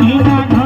ಧೀರ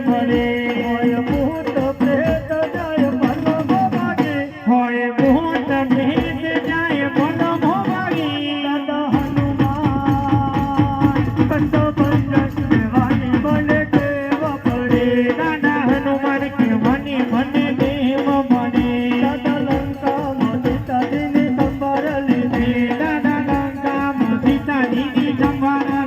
ભરે. Di tempat.